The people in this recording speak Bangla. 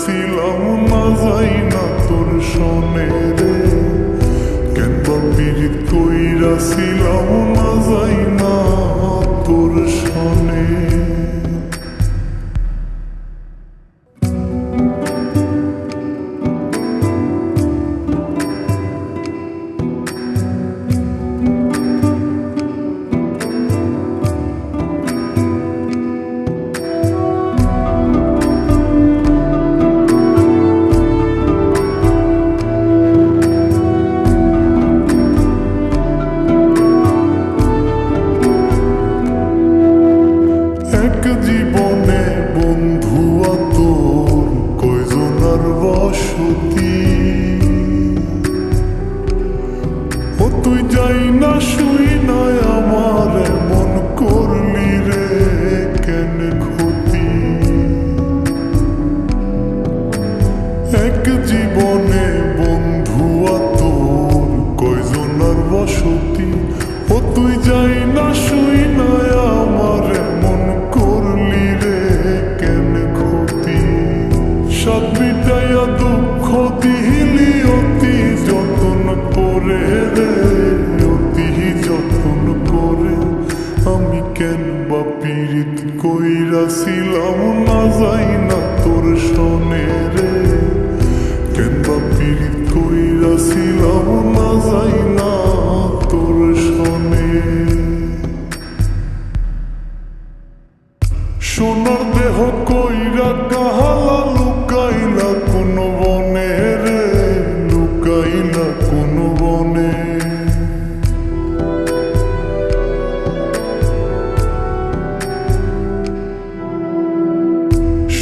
ছিলাম না যাই না তোর সনে রে। কেন পীড়িত কইরা ছিলাম না যাই না বসতি ও তুই যাই না শুই পীড়িত কইরা ছিলাম না যাই না তোর সনে রে। কেন বা পীড়িত কইরা ছিলাম না যাই না তোর সনে সোনার দেহ কইরা কাহালা লুকাইলা কোন বনে রে, লুকাইলা কোন বনে।